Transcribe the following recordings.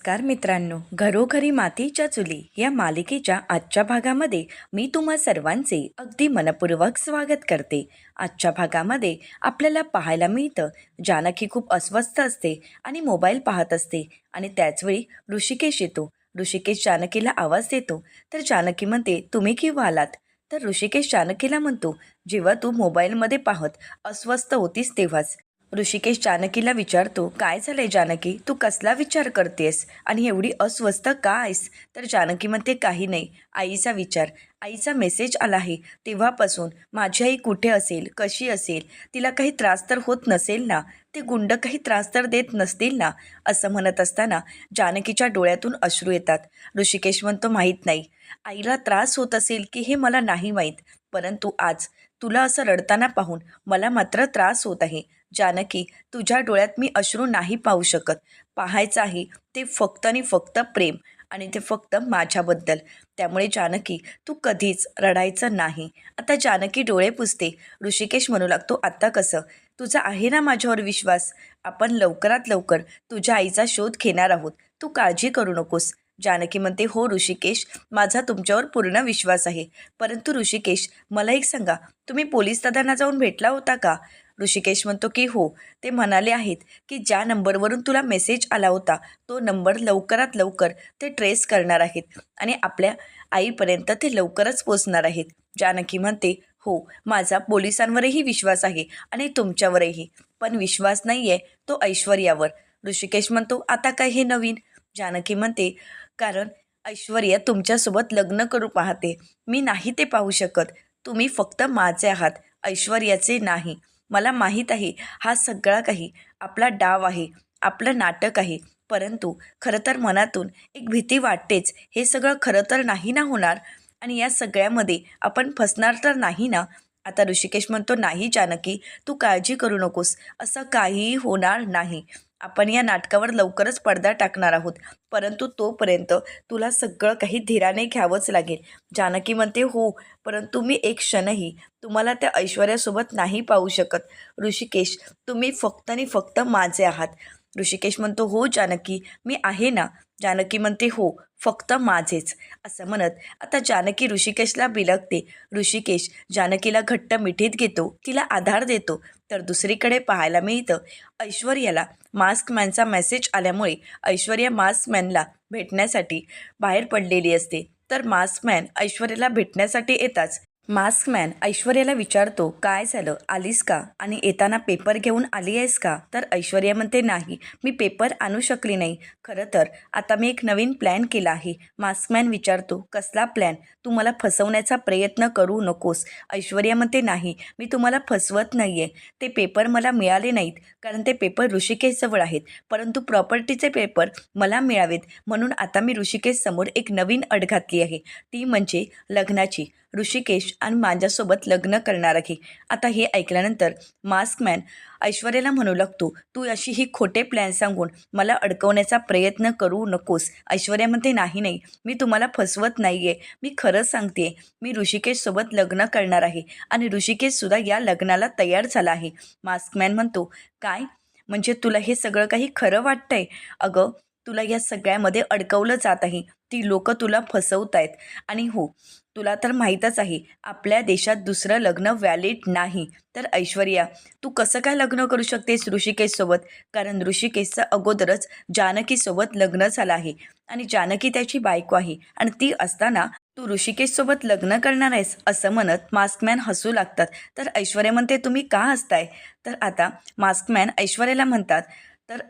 नमस्कार मित्रांनो घरोघरी मातीच्या चुली या मालिकेच्या आजच्या भागामध्ये मी तुम्हा सर्वांचे अगदी मनपूर्वक स्वागत करते. आजच्या भागामध्ये आपल्याला पाहायला मिळतं जानकी खूप अस्वस्थ असते आणि मोबाईल पाहत असते आणि त्याचवेळी ऋषिकेश येतो. ऋषिकेश जानकीला आवाज देतो तर जानकी म्हणते तुम्ही केव्हा आलात? तर ऋषिकेश जानकीला म्हणतो जेव्हा तू मोबाईलमध्ये पाहत अस्वस्थ होतीस तेव्हाच. ऋषिकेश जानकीला विचारतो काय झालंय जानकी? तू कसला विचार करतेस? आणि एवढी अस्वस्थ का आहेस? तर जानकी म्हणते काही नाही आईचा विचार. आईचा मेसेज आला आहे. तेव्हापासून माझी आई कुठे असेल? कशी असेल? तिला काही त्रास तर होत नसेल ना? ते गुंड काही त्रास तर देत नसतील ना? असं म्हणत असताना जानकीच्या डोळ्यातून अश्रू येतात. ऋषिकेश म्हणतो माहीत नाही. आईला त्रास होत असेल की हे मला नाही माहीत. परंतु आज तुला असं रडताना पाहून मला मात्र त्रास होत आहे. जानकी तुझ्या डोळ्यात मी अश्रू नाही पाहू शकत. पाहायचं आहे ते फक्त आणि फक्त प्रेम आणि ते फक्त माझ्याबद्दल. त्यामुळे जानकी तू कधीच रडायचं नाही. आता जानकी डोळे पुसते. ऋषिकेश म्हणू लागतो आत्ता कसं? तुझा आहे ना माझ्यावर विश्वास? आपण लवकरात लवकर तुझ्या आईचा शोध घेणार आहोत. तू काळजी करू नकोस. जानकी म्हणते हो ऋषिकेश माझा तुमच्यावर पूर्ण विश्वास आहे. परंतु ऋषिकेश मला एक सांगा तुम्ही पोलीस दादांना जाऊन भेटला होता का? ऋषिकेश म्हणतो की हो. ते म्हणाले आहेत की ज्या नंबरवरून तुला मेसेज आला होता तो नंबर लवकरात लवकर ते ट्रेस करणार आहेत आणि आपल्या आईपर्यंत ते लवकरच पोचणार आहेत. जानकी म्हणते हो माझा पोलिसांवरही विश्वास आहे आणि तुमच्यावरही. पण विश्वास नाही आहे तो ऐश्वर्यावर. ऋषिकेश म्हणतो आता काय हे नवीन? जानकी म्हणते कारण ऐश्वर्या तुमच्यासोबत लग्न करू पाहते. मी नाही ते पाहू शकत. तुम्ही फक्त माझे आहात ऐश्वर्याचे नाही. मला माहीत आहे हा सगळा काही आपला डाव आहे आपलं नाटक आहे. परंतु खरं तर मनातून एक भीती वाटतेच हे सगळं खरं तर नाही ना होणार? आणि या सगळ्यामध्ये आपण फसणार तर नाही ना? आता ऋषिकेश म्हणतो नाही जानकी तू काळजी करू नकोस. असं काहीही होणार नाही. आपण या नाटकावर लवकरच पडदा टाकणार आहोत. परंतु तोपर्यंत तुला सगळं काही धीराने घ्यावंच लागेल. जानकी म्हणते हो परंतु मी एक क्षणही तुम्हाला त्या ऐश्वर्यासोबत नाही पाहू शकत. ऋषिकेश तुम्ही फक्त आणि फक्त माझे आहात. ऋषिकेश म्हणतो हो जानकी मी आहे ना. जानकी म्हणते हो फक्त माझेच. असं म्हणत आता जानकी ऋषिकेशला बिलगते. ऋषिकेश जानकीला घट्ट मिठीत घेतो तिला आधार देतो. तर दुसरीकडे पाहायला मिळतं ऐश्वर्याला मास्कमॅनचा मेसेज आल्यामुळे ऐश्वर्या मास्क मॅनला भेटण्यासाठी बाहेर पडलेली असते. तर मास्क मॅन ऐश्वर्याला भेटण्यासाठी येताच मास्क मॅन ऐश्वर्याला विचारतो काय झालं? आलीस का? आणि येताना पेपर घेऊन आली आहेस का? तर ऐश्वर्या म्हणते नाही मी पेपर आणू शकली नाही. खरं तर आता मी एक नवीन प्लॅन केला आहे. मास्कमॅन विचारतो कसला प्लॅन? तू मला फसवण्याचा प्रयत्न करू नकोस. ऐश्वर्या म्हणते नाही मी तुम्हाला फसवत नाही आहे ते पेपर मला मिळाले नाहीत कारण ते पेपर ऋषिकेशजवळ आहेत. परंतु प्रॉपर्टीचे पेपर मला मिळावेत. म्हणून आता मी ऋषिकेशसमोर एक नवीन अट घातली आहे. ती म्हणजे लग्नाची. ऋषिकेश आणि माझ्यासोबत लग्न करणार आहे आता हे ऐकल्यानंतर मास्कमॅन ऐश्वर्याला म्हणू लागतो तू अशी ही खोटे प्लॅन सांगून मला अडकवण्याचा प्रयत्न करू नकोस. ऐश्वर्या म्हणते नाही नाही मी तुम्हाला फसवत नाही आहे मी खरं सांगते मी ऋषिकेशसोबत लग्न करणार आहे आणि ऋषिकेशसुद्धा या लग्नाला तयार झाला आहे. मास्कमॅन म्हणतो काय? म्हणजे तुला हे सगळं काही खरं वाटतंय? अगं तुला या सगळ्यामध्ये अडकवलं जात आहे. ती लोकं तुला फसवत आहेत. आणि हो तुला तर माहीतच आहे आपल्या देशात दुसरं लग्न व्हॅलिड नाही. तर ऐश्वर्या तू कसं काय लग्न करू शकतेस ऋषिकेशसोबत? कारण ऋषिकेशचं अगोदरच जानकीसोबत लग्न झालं आहे. आणि जानकी त्याची बायको आहे. आणि ती असताना तू ऋषिकेशसोबत लग्न करणार आहेस असं म्हणत मास्कमॅन हसू लागतात. तर ऐश्वर्या म्हणते तुम्ही का हसताय? तर आता मास्कमॅन ऐश्वर्याला म्हणतात तर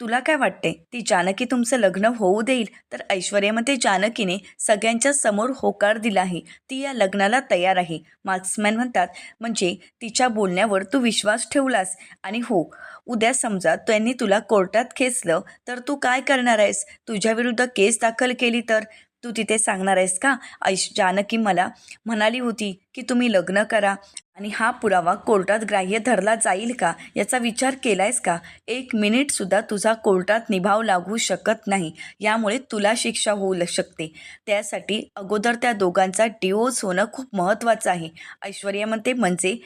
तुला काय वाटते ती जानकी तुमचं लग्न होऊ देईल. तर ऐश्वर्यामध्ये जानकीने सगळ्यांच्या समोर होकार दिला आहे. ती या लग्नाला तयार आहे. मार्क्समॅन म्हणतात म्हणजे तिच्या बोलण्यावर तू विश्वास ठेवलास. आणि हो उद्या समजा त्यांनी तुला कोर्टात खेचलं तर तू काय करणार आहेस? तुझ्याविरुद्ध केस दाखल केली तर? तू तिथे सांगणार आहेस का? ऐश जानकी मला म्हणाली होती की तुम्ही लग्न करा. आणि हा पुरावा कोर्टात ग्राह्य धरला जाईल का? याचा विचार केला आहेस का? एक मिनिटसुद्धा तुझा कोर्टात निभाव लागू शकत नाही. यामुळे तुला शिक्षा होऊ ल- शकते. त्यासाठी अगोदर त्या दोघांचा डिओज होणं खूप महत्त्वाचं आहे. ऐश्वर्या म्हणते म्हणजे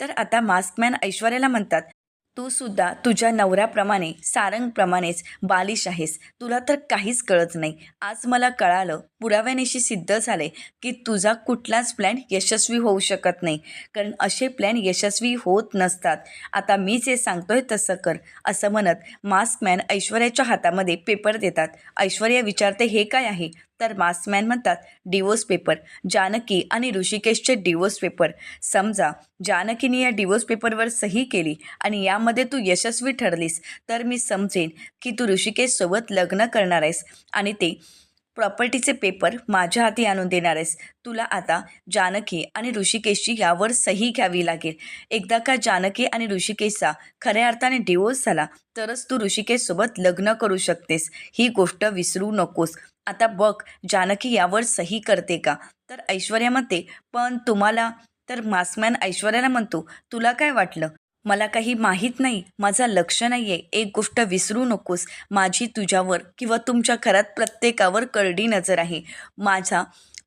तर आता मास्कमॅन ऐश्वर्याला म्हणतात तू सुद्धा तुझ्या नवऱ्याप्रमाणे सारंगप्रमाणेच बालिश आहेस. तुला तर काहीच कळत नाही. आज मला कळालं पुराव्यानिशी सिद्ध झाले की तुझा कुठलाच प्लॅन यशस्वी होऊ शकत नाही. कारण असे प्लॅन यशस्वी होत नसतात. आता मी जे सांगतोय तसं कर असं म्हणत मास्कमॅन ऐश्वर्याच्या हातामध्ये पेपर देतात. ऐश्वर्या विचारते हे काय आहे? तर मास्कमॅन म्हणतात डिवोर्स पेपर जानकी आणि ऋषिकेशचे डिवोर्स पेपर समजा जानकीने या डिवोर्स पेपरवर सही केली आणि यामध्ये तू यशस्वी ठरलीस तर मी समजेन की तू ऋषिकेशसोबत लग्न करणार आहेस आणि ते प्रॉपर्टीचे पेपर माझ्या हाती आणून देणार आहेस. तुला आता जानकी आणि ऋषिकेशची यावर सही घ्यावी लागेल. एकदा का जानकी आणि ऋषिकेशचा खऱ्या अर्थाने डिवोर्स झाला तरच तू ऋषिकेशसोबत लग्न करू शकतेस. ही गोष्ट विसरू नकोस. आता बघ जानकी यावर सही करते का? तर ऐश्वर्या म्हणते पण तुम्हाला तर मास्कमॅन ऐश्वर्याला म्हणतो तुला काय वाटलं? मला काही माहीत नाही माझं लक्ष नाही आहे एक गोष्ट विसरू नकोस माझी तुझ्यावर किंवा तुमच्या घरात प्रत्येकावर करडी नजर आहे. माझा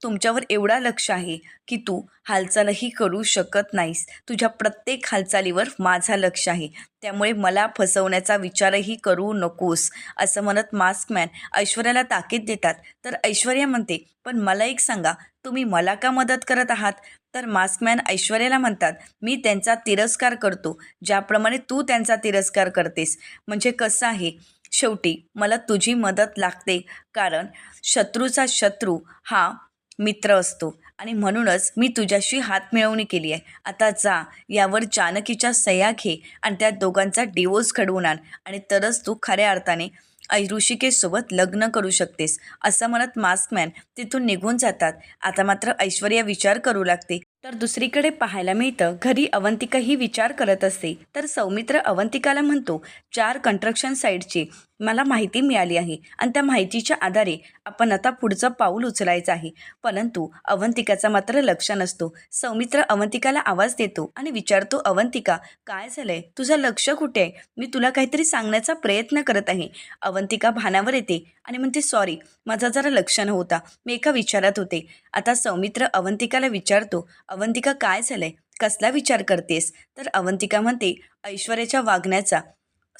तुमच्यावर एवढा लक्ष आहे की तू हालचालही करू शकत नाहीस. तुझ्या प्रत्येक हालचालीवर माझा लक्ष आहे. त्यामुळे मला फसवण्याचा विचारही करू नकोस. असं म्हणत मास्कमॅन ऐश्वर्याला ताकीद देतात. तर ऐश्वर्या म्हणते पण मला एक सांगा तुम्ही मला का मदत करत आहात? तर मास्कमॅन ऐश्वर्याला म्हणतात मी त्यांचा तिरस्कार करतो. ज्याप्रमाणे तू त्यांचा तिरस्कार करतेस. म्हणजे कसं आहे? शेवटी मला तुझी मदत लागते. कारण शत्रूचा शत्रू हा मित्र असतो. आणि म्हणूनच मी तुझ्याशी हात मिळवणी केली आहे. आता जा यावर जानकीच्या सह्या घे आणि त्या दोघांचा डिवोर्स घडवून आण. आणि तरच तू खऱ्या अर्थाने ऐ ऋषिकेशसोबत लग्न करू शकतेस. असं म्हणत मास्कमॅन तिथून निघून जातात. आता मात्र ऐश्वर्या विचार करू लागते. तर दुसरीकडे पाहायला मिळतं घरी अवंतिका ही विचार करत असते. तर सौमित्र अवंतिकाला म्हणतो चार कंस्ट्रक्शन साईटची मला माहिती मिळाली आहे आणि त्या माहितीच्या आधारे आपण आता पुढचं पाऊल उचलायचं आहे. परंतु अवंतिकाचा मात्र लक्ष नसतो. सौमित्र अवंतिकाला आवाज देतो आणि विचारतो अवंतिका काय झालंय? तुझं लक्ष कुठे आहे? मी तुला काहीतरी सांगण्याचा प्रयत्न करत आहे. अवंतिका भानावर येते आणि म्हणते सॉरी माझा जरा लक्ष नव्हता. मी एका विचारात होते. आता सौमित्र अवंतिकाला विचारतो अवंतिका काय झालंय? कसला विचार करतेस? तर अवंतिका म्हणते ऐश्वर्याच्या वागण्याचा.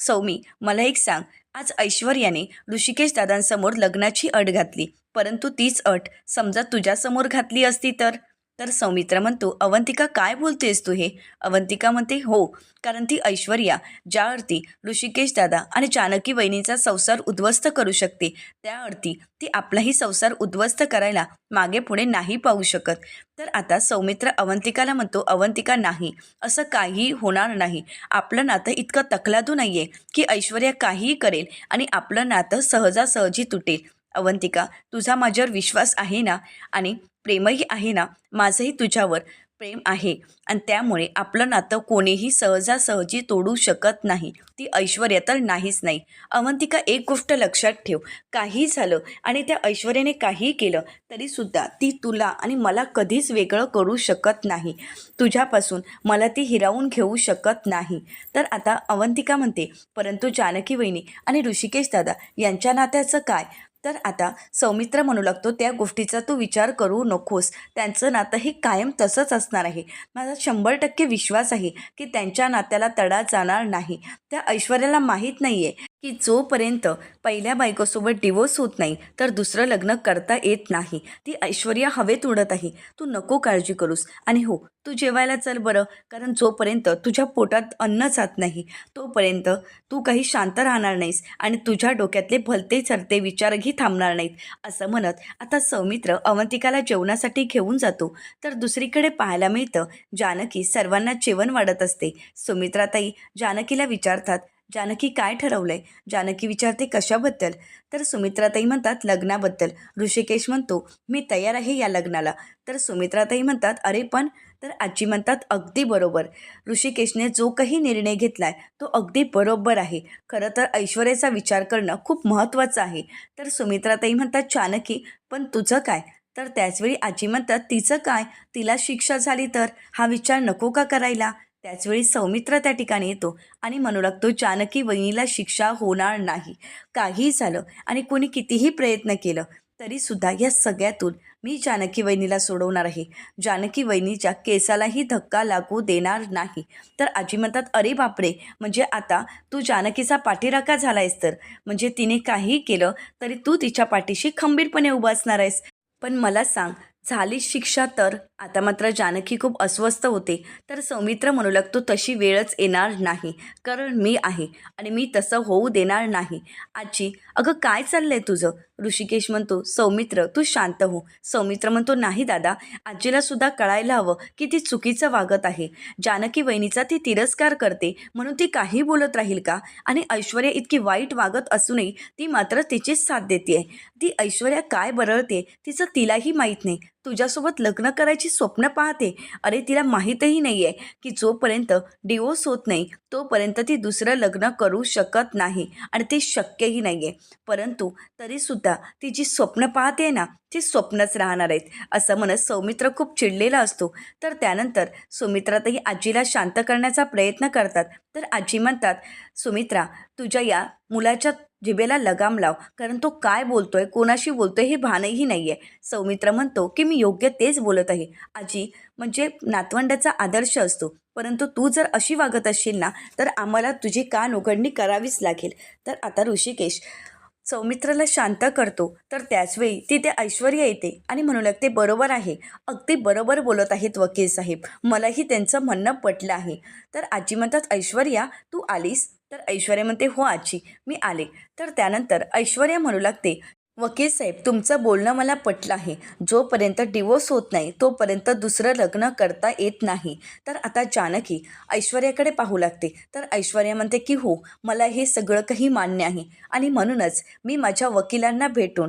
सौमी मला एक सांग. आज ऐश्वर्याने ऋषिकेश दादांसमोर लग्नाची अट घातली परंतु तीच अट समजा तुझ्यासमोर घातली असती तर? तर सौमित्र म्हणतो अवंतिका काय बोलतेस तू हे? अवंतिका म्हणते हो कारण ती ऐश्वर्या ज्या अर्थी ऋषिकेश दादा आणि जानकी वहिनीचा संसार उद्ध्वस्त करू शकते त्या अर्थी ती आपलाही संसार उद्ध्वस्त करायला मागे पुढे नाही पाहू शकत. तर आता सौमित्र अवंतिकाला म्हणतो अवंतिका नाही असं काही होणार नाही. आपलं नातं इतकं तकलादू नाही आहे की ऐश्वर्या काहीही करेल आणि आपलं नातं सहजासहजी तुटेल. अवंतिका तुझा माझ्यावर विश्वास आहे ना? आणि प्रेमही आहे ना? माझंही तुझ्यावर प्रेम आहे. आणि त्यामुळे आपलं नातं कोणीही सहजासहजी तोडू शकत नाही. ती ऐश्वर्या तर नाहीच नाही. अवंतिका एक गोष्ट लक्षात ठेव. काही झालं आणि त्या ऐश्वर्याने काही केलं तरीसुद्धा ती तुला आणि मला कधीच वेगळं करू शकत नाही. तुझ्यापासून मला ती हिरावून घेऊ शकत नाही. तर आता अवंतिका म्हणते परंतु जानकी वहिनी आणि ऋषिकेश दादा यांच्या नात्याचं काय? तर आता सौमित्र म्हणू लागतो त्या गोष्टीचा तू विचार करू नकोस. त्यांचं नातं हे कायम तसंच असणार आहे. माझा शंभर टक्के विश्वास आहे की त्यांच्या नात्याला तडा जाणार नाही. त्या ऐश्वर्याला माहीत नाही आहे की जोपर्यंत पहिल्या बायकोसोबत डिवोर्स होत नाही तर दुसरं लग्न करता येत नाही. ती ऐश्वर्या हवेत उडत आहे. तू नको काळजी करूस. आणि हो तू जेवायला चल बरं कारण जोपर्यंत तुझ्या पोटात अन्न जात नाही तोपर्यंत तू काही शांत राहणार नाहीस आणि तुझ्या डोक्यातले भलते चरते विचारही थांबणार नाहीत असं म्हणत आता सौमित्र अवंतिकाला जेवणासाठी घेऊन जातो. तर दुसरीकडे पाहायला मिळतं जानकी सर्वांना जेवण वाढत असते. सुमित्राताई जानकीला विचारतात जानकी काय ठरवलंय जानकी विचारते कशाबद्दल तर सुमित्राताई म्हणतात लग्नाबद्दल. ऋषिकेश म्हणतो मी तयार आहे या लग्नाला. तर सुमित्राताई म्हणतात अरे पण तर आजी म्हणतात अगदी बरोबर. ऋषिकेशने जो काही निर्णय घेतलाय तो अगदी बरोबर आहे. खरं तर ऐश्वर्याचा विचार करणं खूप महत्त्वाचं आहे. तर सुमित्राताई म्हणतात चानकी पण तुझं काय? तर त्याचवेळी आजी म्हणतात तिचं काय? तिला शिक्षा झाली तर? हा विचार नको का करायला? त्याचवेळी सौमित्र त्या ठिकाणी येतो आणि म्हणू लागतो जानकी वहिनीला शिक्षा होणार नाही. काही झालं आणि कोणी कितीही प्रयत्न केलं तरीसुद्धा या सगळ्यातून मी जानकी वहिनीला सोडवणार आहे. जानकी वहिनीच्या केसालाही धक्का लागू देणार नाही. तर आजी म्हणतात अरे बापरे! म्हणजे आता तू जानकीचा पाठीराखा झाला आहेस तर? म्हणजे तिने काही केलं तरी तू तिच्या पाठीशी खंबीरपणे उभा असणार आहेस. पण मला सांग झाली शिक्षा तर? आता मात्र जानकी खूप अस्वस्थ होते. तर सौमित्र म्हणू लागतो तशी वेळच येणार नाही. कारण मी आहे आणि मी तसं होऊ देणार नाही. आजी अगं काय चाललंय तुझं? ऋषिकेश म्हणतो सौमित्र तू शांत हो. सौमित्र म्हणतो नाही दादा आजीला सुद्धा कळायला हवं की ती चुकीचं वागत आहे. जानकी वहिनीचा ती तिरस्कार करते म्हणून ती काही बोलत राहील का? आणि ऐश्वर्या इतकी वाईट वागत असूनही ती मात्र तिचीच साथ देते ती ऐश्वर्या काय बरळते तिचं तिलाही माहीत नाही. तुझ्यासोबत लग्न करायची स्वप्न पाहते. अरे तिला माहीतही नाही आहे की जोपर्यंत डिवोर्स होत नाही तोपर्यंत ती दुसरं लग्न करू शकत नाही आणि ते शक्यही नाही आहे परंतु तरीसुद्धा ती जी स्वप्न पाहते ना ती स्वप्नच राहणार आहेत. असं म्हणत सौमित्र खूप चिडलेला असतो. तर त्यानंतर सुमित्रातही आजीला शांत करण्याचा प्रयत्न करतात. तर आजी म्हणतात सुमित्रा तुझ्या या मुलाच्या जिबेला लगाम लाव कारण तो काय बोलतोय कोणाशी बोलतोय हे भानही नाही आहे सौमित्र म्हणतो की मी योग्य तेच बोलत आहे. आजी म्हणजे नातवंडाचा आदर्श असतो. परंतु तू जर अशी वागत असशील ना तर आम्हाला तुझी कान उघडणी करावीच लागेल. तर आता ऋषिकेश. सौमित्राला शांत करतो. तर त्याचवेळी तिथे ऐश्वर्या येते आणि म्हणू लागते बरोबर आहे. अगदी बरोबर बोलत आहेत वकील साहेब. मलाही त्यांचं म्हणणं पटलं आहे. तर आजी म्हणतात ऐश्वर्या तू आलीस? तर ऐश्वर्या म्हणते हो आजी मी आले. तर त्यानंतर ऐश्वर्या म्हणू लागते वकील साहेब तुमचं बोलणं मला पटलं आहे. जोपर्यंत डिवोर्स होत नाही तोपर्यंत दुसरं लग्न करता येत नाही. तर आता जानकी ऐश्वर्याकडे पाहू लागते. तर ऐश्वर्या म्हणते की हो मला हे सगळं काही मान्य आहे आणि म्हणूनच मी माझ्या वकिलांना भेटून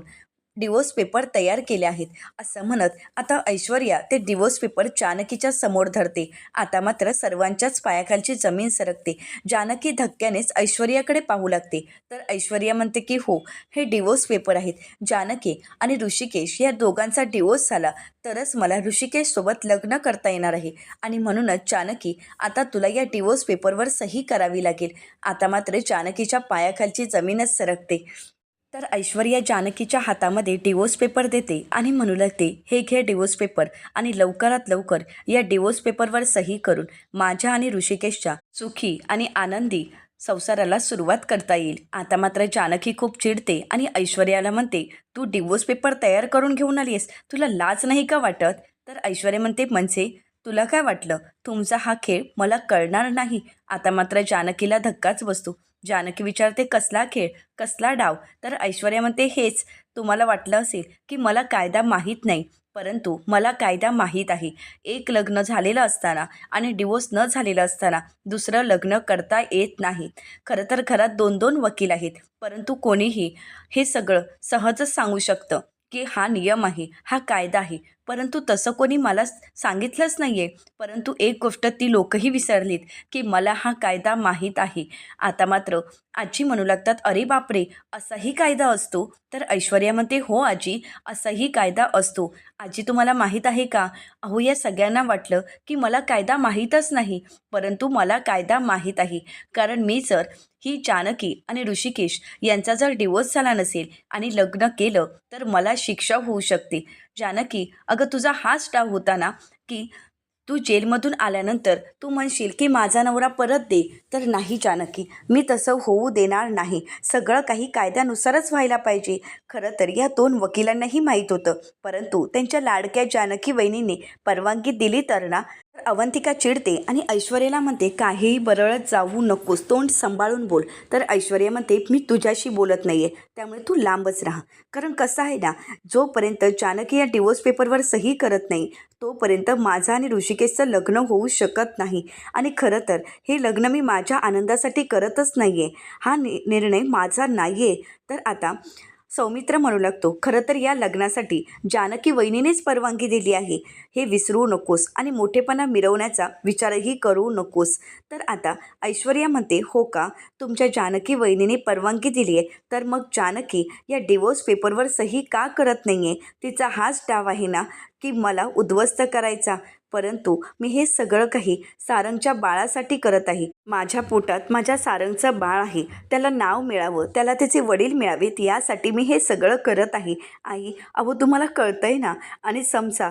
डिवोर्स पेपर तयार केले आहेत. असं म्हणत आता ऐश्वर्या ते डिवोर्स पेपर जानकीच्या समोर धरते. आता मात्र सर्वांच्याच पायाखालची जमीन सरकते. जानकी धक्क्यानेच ऐश्वर्याकडे पाहू लागते. तर ऐश्वर्या म्हणते की हो हे डिवोर्स पेपर आहेत. जानकी आणि ऋषिकेश या दोघांचा डिवोर्स झाला. तरच मला ऋषिकेशसोबत लग्न करता येणार आहे. आणि म्हणूनच जानकी आता तुला या डिवोर्स पेपरवर सही करावी लागेल. आता मात्र जानकीच्या पायाखालची जमीनच सरकते. तर ऐश्वर्या जानकीच्या हातामध्ये डिवोर्स पेपर देते आणि म्हणू लागते हे घे डिवोर्स पेपर आणि लवकरात लवकर या डिवोर्स पेपरवर सही करून माझ्या आणि ऋषिकेशच्या सुखी आणि आनंदी संसाराला सुरुवात करता येईल. आता मात्र जानकी खूप चिडते आणि ऐश्वर्याला म्हणते तू डिवोर्स पेपर तयार करून घेऊन आलीस तुला लाज नाही का वाटत? तर ऐश्वर्या म्हणते म्हणजे तुला काय वाटलं? तुमचा हा खेळ मला कळणार नाही. आता मात्र जानकीला धक्काच बसतो. जानकी विचारते कसला खेळ? कसला डाव? तर ऐश्वर्या म्हणते हेच. तुम्हाला वाटलं असेल की मला कायदा माहीत नाही परंतु मला कायदा माहीत आहे. एक लग्न झालेलं असताना आणि डिवोर्स न झालेलं असताना दुसरं लग्न करता येत नाही. खरं तर घरात दोन दोन वकील आहेत परंतु कोणीही हे सगळं सहजच सांगू शकतं की हा नियम आहे हा कायदा आहे. परंतु तसं कोणी मला सांगितलंच नाही आहे परंतु एक गोष्ट ती लोकही विसरलीत की मला हा कायदा माहीत आहे. आता मात्र आजी म्हणू लागतात अरे बापरे असाही कायदा असतो? तर ऐश्वर्या म्हणते हो आजी असाही कायदा असतो. आजी तुम्हाला माहीत आहे का? अहो या सगळ्यांना वाटलं की मला कायदा माहीतच नाही. परंतु मला कायदा माहीत आहे. कारण मी जर ही जानकी आणि ऋषिकेश यांचा जर डिवोर्स झाला नसेल आणि लग्न केलं तर मला शिक्षा होऊ शकते. जानकी अगं तुझा हाच डाव होता ना की तू जेलमधून आल्यानंतर तू म्हणशील की माझा नवरा परत दे. तर नाही जानकी मी तसं होऊ देणार नाही. सगळं काही कायद्यानुसारच व्हायला पाहिजे. खरं तर या दोन वकिलांनाही माहीत होतं. परंतु त्यांच्या लाडक्या जानकी वहिनीने परवानगी दिली तर ना? अवंतिका चिडते आणि ऐश्वर्याला म्हणते काहीही बरळत जाऊ नकोस तोंड सांभाळून बोल. तर ऐश्वर्या म्हणते मी तुझ्याशी बोलत नाही आहे त्यामुळे तू लांबच राहा. कारण कसं आहे ना जोपर्यंत जानकी या डिवोर्स पेपरवर सही करत नाही तोपर्यंत माझं आणि ऋषिकेशचं लग्न होऊ शकत नाही. आणि खरं तर हे लग्न मी माझ्या आनंदासाठी करतच नाही आहे हा नि निर्णय माझा नाही आहे तर आता सौमित्र म्हणू लागतो. खरं तर या लग्नासाठी जानकी वहिनीनेच परवानगी दिली आहे. हे विसरू नकोस आणि मोठेपणा मिरवण्याचा विचारही करू नकोस. तर आता ऐश्वर्या म्हणते हो का? तुमच्या जानकी वहिनीने परवानगी दिली आहे. तर मग जानकी या डिवोर्स पेपरवर सही का करत नाही आहे तिचा हाच डाव आहे ना? की मला उद्ध्वस्त करायचा? परंतु मी हे सगळं काही सारंगच्या बाळासाठी करत आहे. माझ्या पोटात माझ्या सारंगचं बाळ आहे. त्याला नाव मिळावं त्याला त्याचे वडील मिळावेत यासाठी मी हे सगळं करत आहे. आई अहो तुम्हाला कळतंय ना? आणि समजा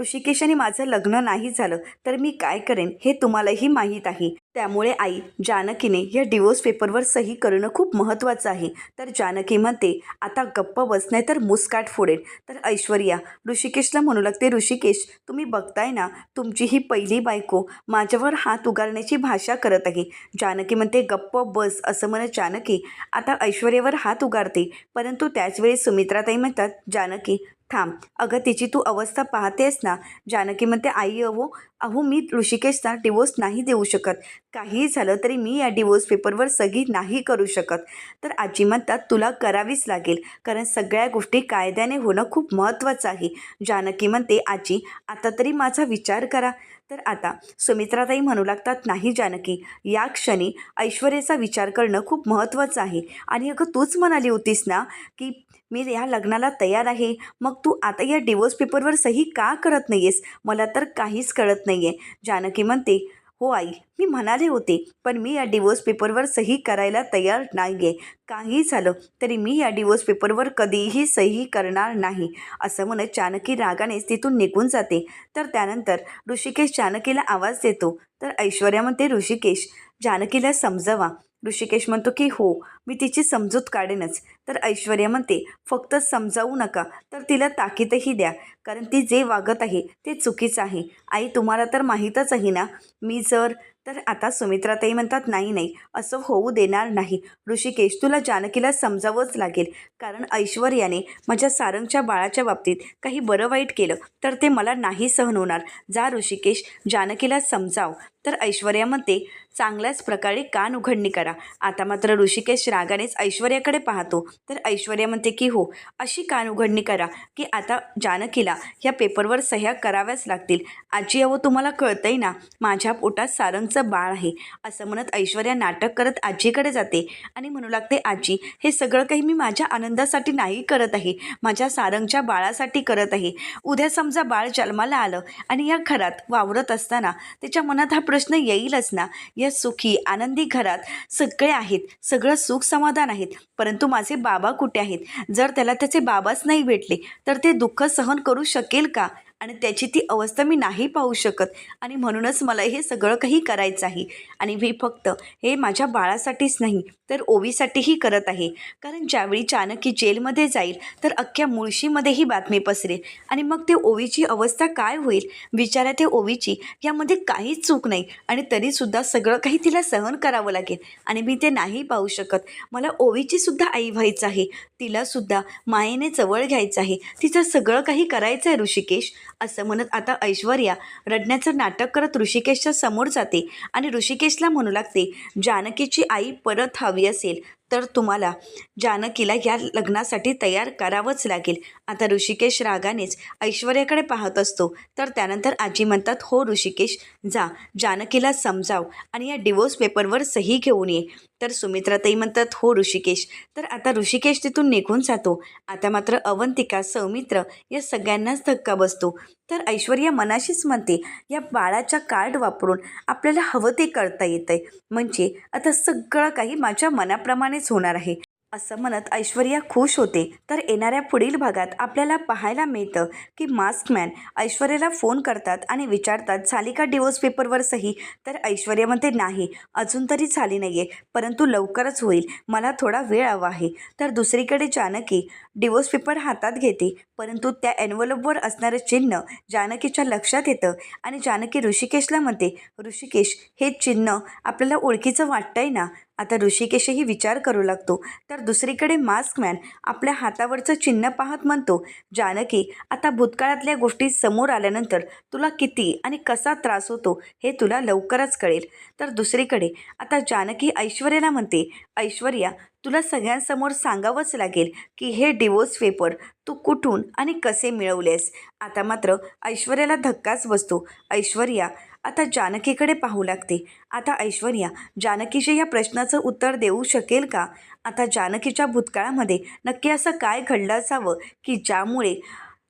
ऋषिकेशाने माझं लग्न नाही झालं तर मी काय करेन हे तुम्हालाही माहीत आहे. त्यामुळे आई जानकीने या डिवोर्स पेपरवर सही करणं खूप महत्त्वाचं आहे. तर जानकी म्हणते आता गप्प बस नाही तर मुस्काट फोडेल तर ऐश्वर्या ऋषिकेशला म्हणू लागते ऋषिकेश तुम्ही बघताय ना तुमची ही पहिली बायको माझ्यावर हात उगारण्याची भाषा करत आहे. जानकी म्हणते गप्प बस असं म्हणत जानकी आता ऐश्वर्यावर हात उगारते. परंतु त्याचवेळी सुमित्राताई म्हणतात जानकी थांब. अगं तिची तू अवस्था पाहतेस ना? जानकी म्हणते आई अहो अहो मी ऋषिकेशचा डिवोर्स नाही देऊ शकत. काहीही झालं तरी मी या डिवोर्स पेपरवर सगळी नाही करू शकत. तर आजी म्हणतात तुला करावीच लागेल. कारण सगळ्या गोष्टी कायद्याने होणं खूप महत्त्वाचं आहे. जानकी म्हणते आजी आता तरी माझा विचार करा. तर आता सुमित्राताई म्हणू लागतात नाही जानकी या क्षणी ऐश्वर्याचा विचार करणं खूप महत्त्वाचं आहे. आणि अगं तूच म्हणाली होतीस ना की मी या लग्नाला तयार आहे मग तू आता या डिवोर्स पेपरवर सही का करत नाही आहेस मला तर काहीच कळत नाही आहे जानकी म्हणते हो आई मी म्हणाले होते पण मी या डिवोर्स पेपरवर सही करायला तयार नाही आहे काही झालं तरी मी या डिवोर्स पेपरवर कधीही सही करणार नाही असं म्हणत चानकी रागानेच तिथून निघून जाते. तर त्यानंतर ऋषिकेश जानकीला आवाज देतो. तर ऐश्वर्या म्हणते ऋषिकेश जानकीला समजवा. ऋषिकेश म्हणतो की हो. मी तिची समजूत काढेनच. तर ऐश्वर्या म्हणते फक्त समजावू नका तर तिला ताकीदही द्या कारण ती जे वागत आहे ते चुकीचं आहे. आई तुम्हाला तर माहीतच आहे ना मी जर तर आता सुमित्राताई म्हणतात नाही नाही असं होऊ देणार नाही. ऋषिकेश तुला जानकीला समजावंच लागेल कारण ऐश्वर्याने माझ्या सारंगच्या बाळाच्या बाबतीत काही बरं वाईट केलं तर ते मला नाही सहन होणार. जा ऋषिकेश जानकीला समजाव. तर ऐश्वर्या म्हणते चांगल्याच प्रकारे कान उघडणी करा. आता मात्र ऋषिकेश रागानेच ऐश्वर्याकडे पाहतो. तर ऐश्वर्या म्हणते की हो अशी कान उघडणी करा की आता जानकीला ह्या पेपरवर सह्या कराव्याच लागतील. आजी अहो तुम्हाला कळतंय ना माझ्या पोटात सारंगचं बाळ आहे. असं म्हणत ऐश्वर्या नाटक करत आजीकडे जाते. आणि म्हणू लागते आजी हे सगळं काही मी माझ्या आनंदासाठी नाही करत आहे. माझ्या सारंगच्या बाळासाठी करत आहे. उद्या समजा बाळ जन्माला आलं आणि या घरात वावरत असताना त्याच्या मनात हा प्रश्न येईलच ना. या सुखी आनंदी घरात सगळे आहेत. सगळं सुख समाधान आहेत. परंतु माझे बाबा कुठे आहेत? जर त्याला त्याचे बाबाच नाही भेटले तर ते दुःख सहन करू शकेल का? आणि त्याची ती अवस्था मी नाही पाहू शकत. आणि म्हणूनच मला हे सगळं काही करायचं आहे. आणि मी फक्त हे माझ्या बाळासाठीच नाही तर ओवीसाठीही करत आहे. कारण ज्यावेळी चाणक्य जेलमध्ये जाईल तर अख्ख्या मुळशीमध्ये ही बातमी पसरेल. आणि मग ते ओवीची अवस्था काय होईल? विचारा ते ओवीची यामध्ये काहीच चूक नाही. आणि तरीसुद्धा सगळं काही तिला सहन करावं लागेल. आणि मी ते नाही पाहू शकत. मला ओवीची सुद्धा आई व्हायचं आहे. तिलासुद्धा मायेने जवळ घ्यायचं आहे. तिचं सगळं काही करायचं आहे ऋषिकेश. असं म्हणत आता ऐश्वर्या रडण्याचं नाटक करत ऋषिकेशच्या समोर जाते आणि ऋषिकेशला म्हणू लागते जानकीची आई परत हवी असेल तर तुम्हाला जानकीला या लग्नासाठी तयार करावंच लागेल. आता ऋषिकेश रागानेच ऐश्वर्याकडे पाहत असतो. तर त्यानंतर आजी म्हणतात हो ऋषिकेश जा. जानकीला समजाव आणि या डिवोर्स पेपरवर सही घेऊन ये. तर सुमित्राताई म्हणतात हो ऋषिकेश. तर आता ऋषिकेश तिथून निघून जातो. आता मात्र अवंतिका सौमित्र या सगळ्यांनाच धक्का बसतो. तर ऐश्वर्या मनाशीच म्हणते या बाळाच्या कार्ड वापरून आपल्याला हवं ते करता येतं आहे म्हणजे आता सगळं काही माझ्या मनाप्रमाणेच होणार आहे. असं म्हणत ऐश्वर्या खुश होते. तर येणाऱ्या पुढील भागात आपल्याला पाहायला मिळतं की मास्कमॅन ऐश्वर्याला फोन करतात आणि विचारतात झाली का डिवोर्स पेपरवर सही? तर ऐश्वर्या म्हणते नाही अजून तरी झाली नाही आहे परंतु लवकरच होईल मला थोडा वेळ हवा आहे. तर दुसरीकडे जानकी डिवोर्स पेपर हातात घेते परंतु त्या एनवलपवर असणारं चिन्ह जानकीच्या लक्षात येतं आणि जानकी ऋषिकेशला म्हणते ऋषिकेश हे चिन्ह आपल्याला ओळखीचं वाटतंय ना? आता ऋषिकेशही विचार करू लागतो. तर दुसरीकडे मास्कमॅन आपल्या हातावरचं चिन्ह पाहत म्हणतो जानकी आता भूतकाळातल्या गोष्टी समोर आल्यानंतर तुला किती आणि कसा त्रास होतो हे तुला लवकरच कळेल. तर दुसरीकडे आता जानकी ऐश्वर्याला म्हणते ऐश्वर्या तुला सगळ्यांसमोर सांगावंच लागेल की हे डिवोर्स पेपर तू कुठून आणि कसे मिळवलेस. आता मात्र ऐश्वर्याला धक्काच बसतो. ऐश्वर्या आता जानकीकडे पाहू लागते. आता ऐश्वर्या जानकीच्या या प्रश्नाचं उत्तर देऊ शकेल का? आता जानकीच्या भूतकाळामध्ये नक्की असं काय घडलं असावं की ज्यामुळे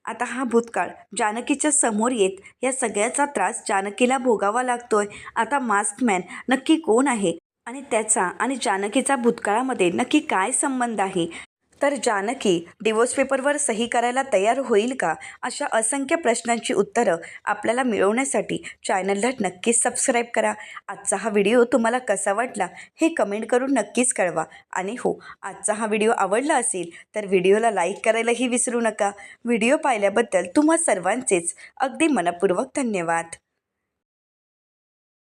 आता हा भूतकाळ जानकीच्या समोर येत या सगळ्याचा त्रास जानकीला भोगावा लागतोय. आता मास्कमॅन नक्की कोण आहे? आणि त्याचा आणि जानकीचा भूतकाळामध्ये नक्की काय संबंध आहे? तर जानकी डिवोर्स पेपरवर सही करायला तयार होईल का? अशा असंख्य प्रश्नांची उत्तरं आपल्याला मिळवण्यासाठी चॅनलला नक्कीच सबस्क्राईब करा. आजचा हा व्हिडिओ तुम्हाला कसा वाटला हे कमेंट करून नक्कीच कळवा. आणि हो आजचा हा व्हिडिओ आवडला असेल तर व्हिडिओला लाईक करायलाही विसरू नका. व्हिडिओ पाहिल्याबद्दल तुम्हा सर्वांचेच अगदी मनपूर्वक धन्यवाद.